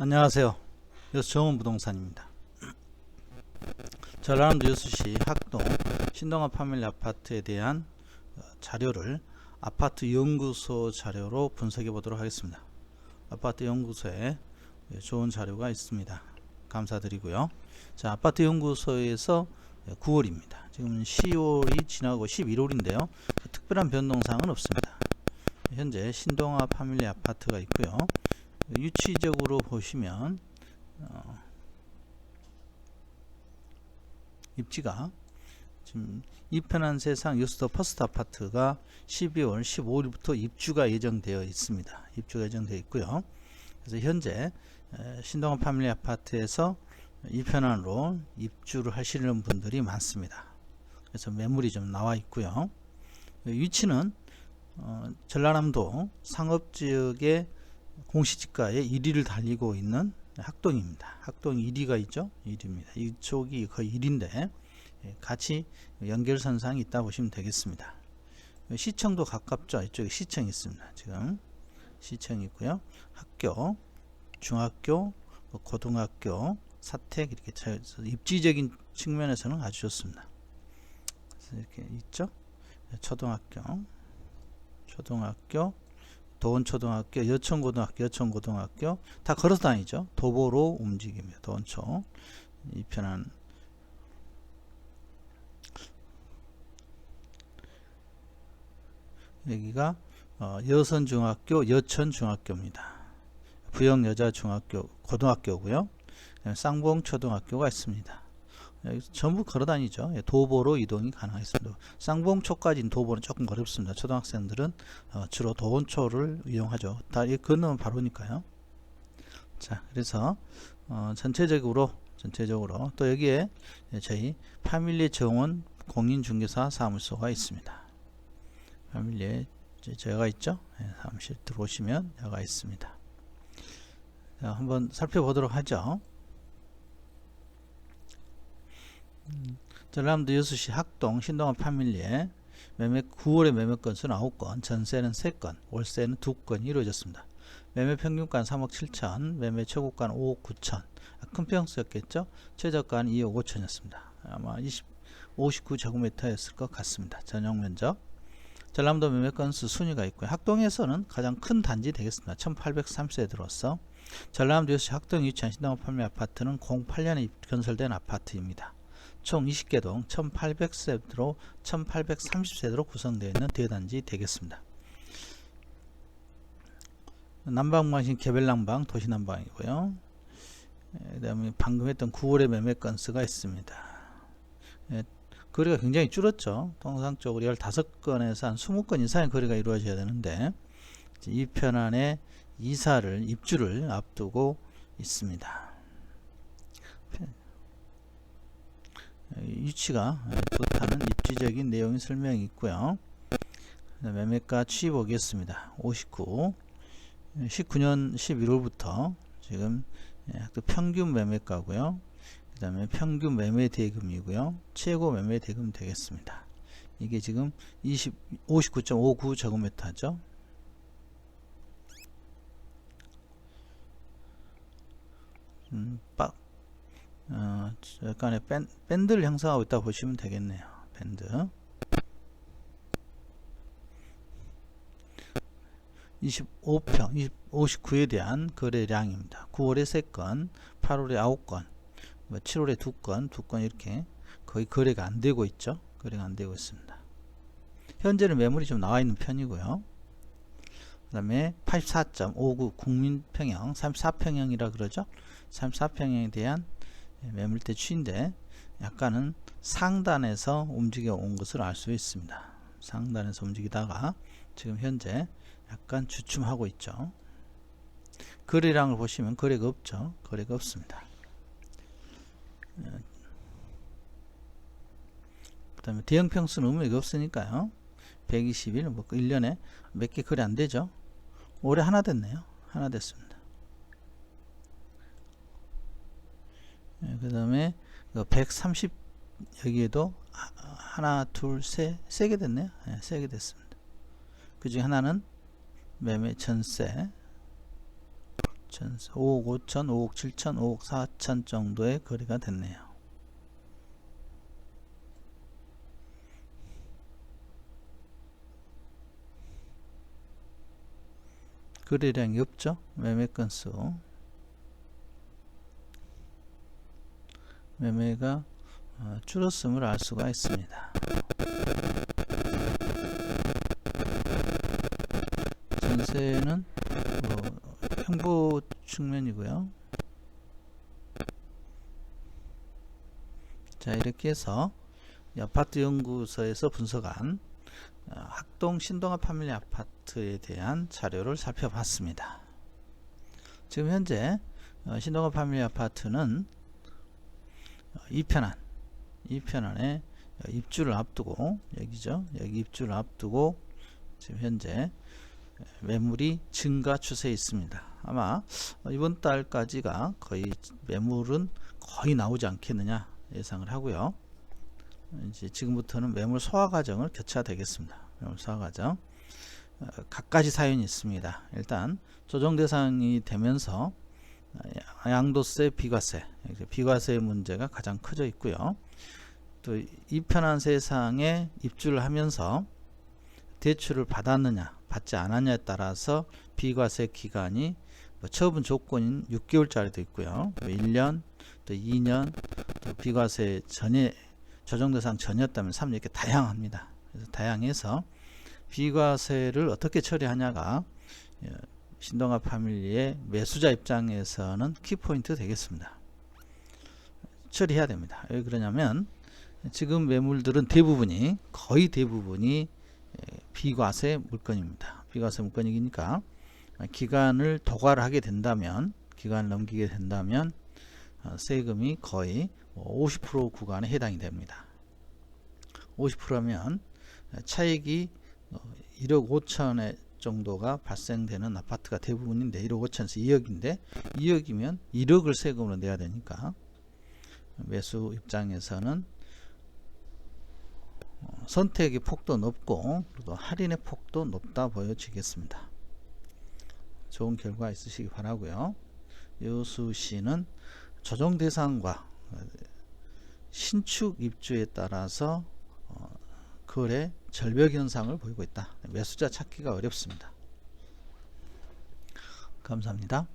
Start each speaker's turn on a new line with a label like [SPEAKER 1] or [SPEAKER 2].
[SPEAKER 1] 안녕하세요. 여수 정원 부동산입니다. 전라남도 여수시 학동 신동아 파밀리 아파트에 대한 어, 자료를 아파트 연구소 자료로 분석해 보도록 하겠습니다. 아파트 연구소에 예, 좋은 자료가 있습니다. 감사드리고요. 자, 아파트 연구소에서 9월입니다. 지금 10월이 지나고 11월인데요. 특별한 변동사항은 없습니다. 현재 신동아 파밀리 아파트가 있고요. 유치적으로 보시면 어, 입지가 지금 이 편한 세상 여수도 퍼스트 아파트가 12월 15일부터 입주가 예정되어 있습니다. 입주가 예정되어 있고요. 그래서 현재 에, 신동원 파밀리 아파트에서 이 편안으로 입주를 하시는 분들이 많습니다. 그래서 매물이 좀 나와 있고요. 위치는 어, 전라남도 상업지역의 공시지가의 1위를 달리고 있는 학동입니다. 학동 1위가 있죠? 1위입니다. 이쪽이 거의 1위인데 같이 연결선상이 있다 보시면 되겠습니다. 시청도 가깝죠? 이쪽에 시청이 있습니다. 지금 시청이 있고요. 학교, 중학교, 뭐 고등학교, 사택 이렇게 잘 입지적인 측면에서는 아주 좋습니다. 이렇게 있죠? 초등학교, 초등학교, 도원초등학교, 여천고등학교, 여천고등학교 다 걸어서 다니죠. 도보로 움직입니다. 도원초 이 편한 여기가 어, 여선중학교, 여천중학교입니다. 부영여자중학교, 고등학교고요. 쌍봉초등학교가 있습니다. 여기서 전부 걸어 다니죠. 예, 도보로 이동이 가능하겠습니다. 쌍봉초까지는 도보는 조금 어렵습니다. 초등학생들은 어, 주로 도원초를 이용하죠. 다 건너면 바로니까요. 자, 그래서 어, 전체적으로 전체적으로 또 여기에 저희 파밀리 정원 공인중개사 사무소가 있습니다. 파밀리에 제가 있죠. 예, 사무실 들어오시면 여가 있습니다. 자, 한번 살펴보도록 하죠. 전라남도 여수시 학동 신동아 파밀리에 매매 9월에 매매 건수는 9건, 전세는 3건, 월세는 2건이 이루어졌습니다. 매매 평균가 3억 7천, 매매 최고가는 5억 9천. 아, 큰 평수였겠죠? 최저가는 2억 5천이었습니다. 아마 20, 59제곱미터였을 것 같습니다. 전용 면적. 전남도 매매 건수 순위가 있고요. 학동에서는 가장 큰 단지 되겠습니다. 1830세 들어서 전남도 여수 학동에 위치한 신동아 판매 아파트는 08년에 건설된 아파트입니다. 총 20개 동 1800세대로 1830세대로 구성되어 있는 대단지 되겠습니다. 난방방신 개별난방 도시난방이고요. 그 다음에 방금 했던 9월의 매매 건수가 있습니다. 예, 거리가 굉장히 줄었죠. 통상적으로 15건에서 한 20건 이상의 거리가 이루어져야 되는데 이 편안에 이사를 입주를 앞두고 있습니다. 위치가 뜻하는 입지적인 내용이 설명이 있고요. 매매가 취입 오겠습니다. 59 19년 11월부터 지금 평균 매매가고요. 그 다음에 평균 매매 대금이고요. 최고 매매 대금 되겠습니다. 이게 지금 20, 59.59 제곱미터죠. 음, 빡, 어, 약간의 밴, 밴드를 형성하고 있다 보시면 되겠네요. 밴드. 25평, 59에 대한 거래량입니다. 9월에 3건, 8월에 9건, 뭐 7월에 2건, 2건 이렇게 거의 거래가 안 되고 있죠. 거래가 안 되고 있습니다. 현재는 매물이 좀 나와 있는 편이고요. 그 다음에 84.59 국민평형, 34평형이라 그러죠. 34평형에 대한 매물대 추인데 약간은 상단에서 움직여 온 것을 알 수 있습니다. 상단에서 움직이다가 지금 현재 약간 주춤하고 있죠. 거래량을 보시면 거래가 없죠. 거래가 없습니다. 그 다음에 대형 평수는 의미가 없으니까요. 120일, 뭐 1년에 몇 개 거래 안 되죠. 올해 하나 됐네요. 하나 됐습니다. 그 다음에 130 여기에도 하나 둘셋세 개 됐네요. 네, 세개 됐습니다. 그 중에 하나는 매매 전세. 전세. 5억 5천, 5억 7천, 5억 4천 정도의 거래가 됐네요. 거래량이 없죠? 매매 건수 매매가 어, 줄었음을 알 수가 있습니다. 전세는 뭐 행보 측면이고요. 자 이렇게 해서 이 아파트 연구소에서 분석한 어, 학동 신동아 파밀리 아파트에 대한 자료를 살펴봤습니다. 지금 현재 어, 신동아 파밀리 아파트는 어, 2편안 2편안에 입주를 앞두고 여기죠. 여기 입주를 앞두고 지금 현재 매물이 증가 추세에 있습니다. 아마 이번 달까지가 거의 매물은 거의 나오지 않겠느냐 예상을 하고요. 이제 지금부터는 매물 소화 과정을 거쳐야 되겠습니다. 매물 소화 과정. 어, 각가지 사연이 있습니다. 일단 조정 대상이 되면서 어, 양도세, 비과세, 비과세 문제가 가장 커져 있고요. 또 이 편한 세상에 입주를 하면서 대출을 받았느냐, 받지 않았냐에 따라서 비과세 기간이 뭐 처분 조건인 6개월짜리도 있고요. 또 1년, 또 2년, 또 비과세 전에 조정 대상 전이었다면 3년 이렇게 다양합니다. 그래서 다양해서 비과세를 어떻게 처리하냐가 예, 신동아 파밀리의 매수자 입장에서는 키포인트 되겠습니다. 처리해야 됩니다. 왜 그러냐면 지금 매물들은 대부분이 거의 대부분이 예, 비과세 물건입니다. 비과세 물건이니까 기간을 도과를 하게 된다면 기간을 넘기게 된다면 어, 세금이 거의 50% 구간에 해당이 됩니다. 50%면 차익이 1억 5천에 정도가 발생되는 아파트가 대부분인데 1억 5천에서 2억인데 2억이면 1억을 세금으로 내야 되니까 매수 입장에서는 어, 선택의 폭도 높고 또 할인의 폭도 높다 보여지겠습니다. 좋은 결과 있으시기 바라고요. 여수 씨는 조정 대상과 신축 입주에 따라서 어, 거래 절벽 현상을 보이고 있다. 매수자 찾기가 어렵습니다. 감사합니다.